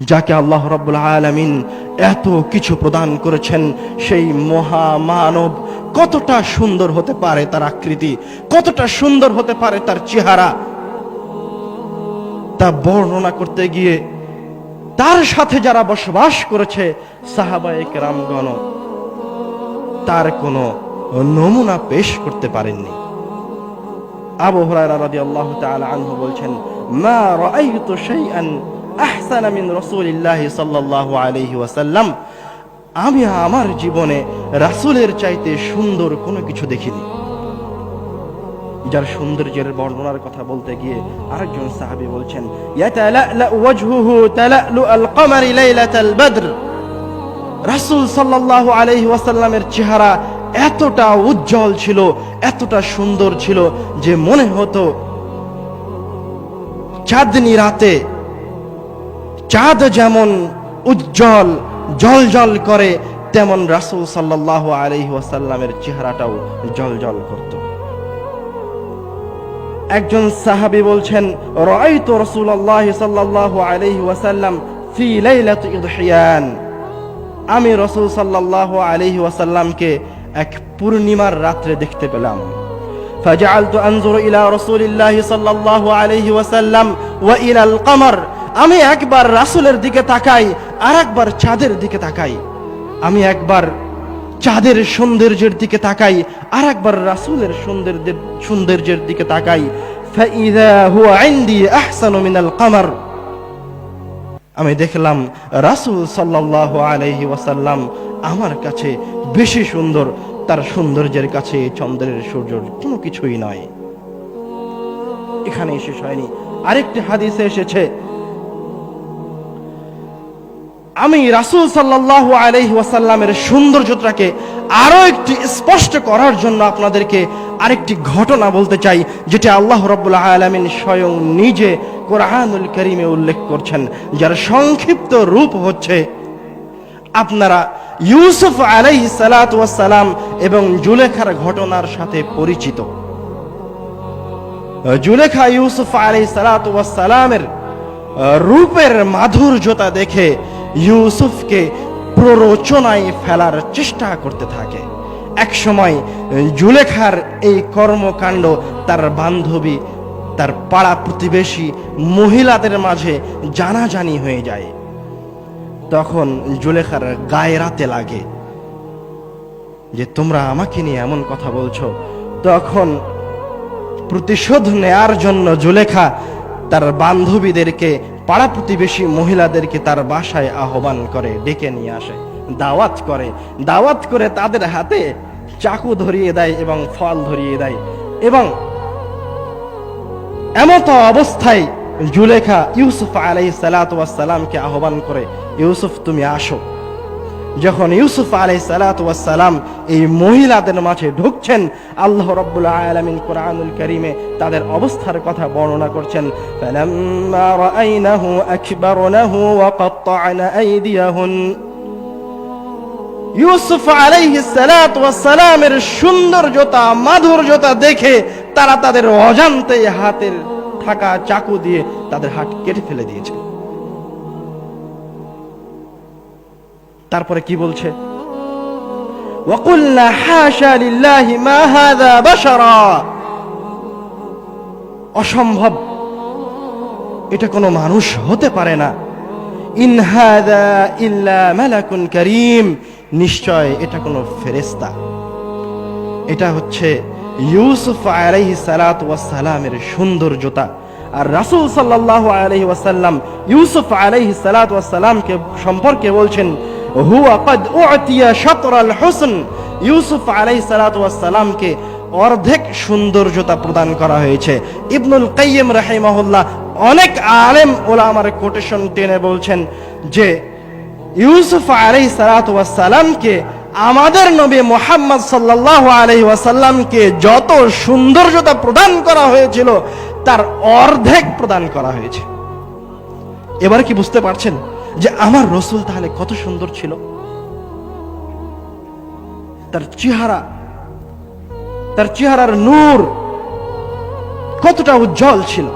যাকে আল্লাহ রব্বুল আলামিন এত কিছু প্রদান করেছেন, সেই মহামানব কতটা সুন্দর হতে পারে তার আকৃতি, কতটা সুন্দর হতে পারে তার চেহারা। তা বর্ণনা করতে গিয়ে তার সাথে যারা বসবাস করেছে, সাহাবায়ে রামগণ তার কোনো নমুনা পেশ করতে পারেননি। আবু হুরায়রা রাদিয়াল্লাহু তাআলা আনহু বলছেন, মা রাআইতু শাইআন আহসানা মিন রাসূলিল্লাহি আমি আমার জীবনে রাসূলের চাইতে সুন্দর কোনো কিছু দেখিনি। যার সৌন্দর্যের বর্ণনার কথা বলতে গিয়ে আরেকজন সাহাবী বলছেন রাসূল সাল্লাল্লাহু আলাইহি ওয়াসাল্লামের চেহারা এতটা উজ্জ্বল ছিল, এতটা সুন্দর ছিল যে মনে হতো, চাঁদনি রাতে চাঁদ যেমন উজ্জ্বল জল জল করে তেমন রাসূল সাল্লাল্লাহু আলাইহি ওয়াসাল্লামের চেহারাটাও জল জল করত একজন সাহাবী বলছেন রাআইতু রাসূলুল্লাহ সাল্লাল্লাহু আলাইহি ওয়াসাল্লাম ফি লাইলাতি ইদহিয়ান আমি রসুল সাল্লাল্লাহু আলাইহি ওয়াসাল্লামকে এক পূর্ণিমার রাত্রে দেখতে পেলাম فجعلت انظر الى رسول الله صلى الله عليه وسلم والى القمر আমি একবার রাসুলের দিকে তাকাই আর একবার চাঁদের দিকে তাকাই। আমি একবার চাঁদের সৌন্দর্যের দিকে তাকাই আর একবার রাসুলের সৌন্দর্যের সৌন্দর্যের দিকে তাকাই। আমি দেখলাম রাসুল সাল্লাহ আলহি ওয়াসাল্লাম আমার কাছে বেশি সুন্দর, তার সৌন্দর্যের কাছে চন্দ্রের সূর্যর কোনো কিছুই নয়। এখানে শেষ হয়নি। আরেকটি হাদিসে এসেছে আমি রাসূল সাল্লাল্লাহু আলাইহি ওয়াসাল্লামের সৌন্দর্যটাকে আরও একটি স্পষ্ট করার জন্য আপনাদেরকে আরেকটি ঘটনা বলতে চাই, যেটা আল্লাহ রাব্বুল আলামিন স্বয়ং নিজে কোরআনুল করিমে উল্লেখ করছেন, যার সংক্ষিপ্ত রূপ হচ্ছে আপনারা ইউসুফ ওয়াস সালাম এবং জুলেখার ঘটনার সাথে পরিচিত। জুলেখা ইউসুফ আলাইহিস সালাতু ওয়াস রূপের মাধুর্যতা দেখে ইউসুফকে প্ররোচনায় ফেলার চেষ্টা করতে থাকে। এক সময় জুলেখার এই কর্মকাণ্ড তার বান্ধবী, তার পাড়া প্রতিবেশী মহিলাদের মাঝে জানাজানি হয়ে যায়। তখন জুলেখার গায়ে রাতে লাগে যে, তোমরা আমাকে নিয়ে এমন কথা বলছো? তখন প্রতিশোধ নেয়ার জন্য জুলেখা তার বান্ধবীদেরকে পাড়া প্রতিবেশী মহিলাদেরকে তার বাসায় আহ্বান করে, ডেকে নিয়ে আসে। দাওয়াত করে। দাওয়াত করে তাদের হাতে চাকু ধরিয়ে দেয় এবং ফল ধরিয়ে দেয় এবং এমত অবস্থায় জুলেখা ইউসুফ আলাই সালাতামকে আহ্বান করে, ইউসুফ, তুমি আসো। যখন ইউসুফ আলাই সালাতাম এই মহিলাদের মাঝে ঢুকছেন, আল্লাহ রব্বুল আলমিন কোরআনুল করিমে তাদের অবস্থার কথা বর্ণনা করছেন ইউসুফ আলাইহি সালাতামের মাধুর জোতা দেখে তারা তাদের অজান্তে হাতের থাকা চাকু দিয়ে তাদের হাট কেটে ফেলে দিয়েছে। তারপরে কি বলছে وقلنا حاشا لله ما هذا بشرا অসম্ভব এটা কোনো মানুষ হতে পারে না ইন হাদা ইল্লা মালাকুন করিম নিশ্চয় এটা কোনো ফেরেস্তা এটা হচ্ছে ইউসুফ আলাইহি সালাত সালামের সৌন্দর্যতা আর রাসূল সাল্লাল্লাহু আলাইহি ওয়াসাল্লাম ইউসুফ আলাইহি সালাত সালামকে সম্পর্কে বলছেন হুয়া قد উতিয়া শাতর আল হুসন। ইউসুফ আলাইহি সালাত সালামকে অর্ধেক সৌন্দর্যতা প্রদান করা হয়েছে। ইবনুল কাইয়িম রাহিমাহুল্লাহ অনেক আলেম ওলামার কোটেশন টেনে বলছেন যে, ইউসুফ আলাইহি সালাতু সালামকে, আমাদের নবী মোহাম্মদ সাল্লাল্লাহু আলাইহি ওয়াসাল্লামকে যত সৌন্দর্যতা প্রদান করা হয়েছিল, তার অর্ধেক প্রদান করা হয়েছে। এবার কি বুঝতে পারছেন? যে আমার রসুল তাহলে কত সুন্দর ছিল। তার চেহারা, তার চেহারার নূর কতটা উজ্জ্বল ছিল।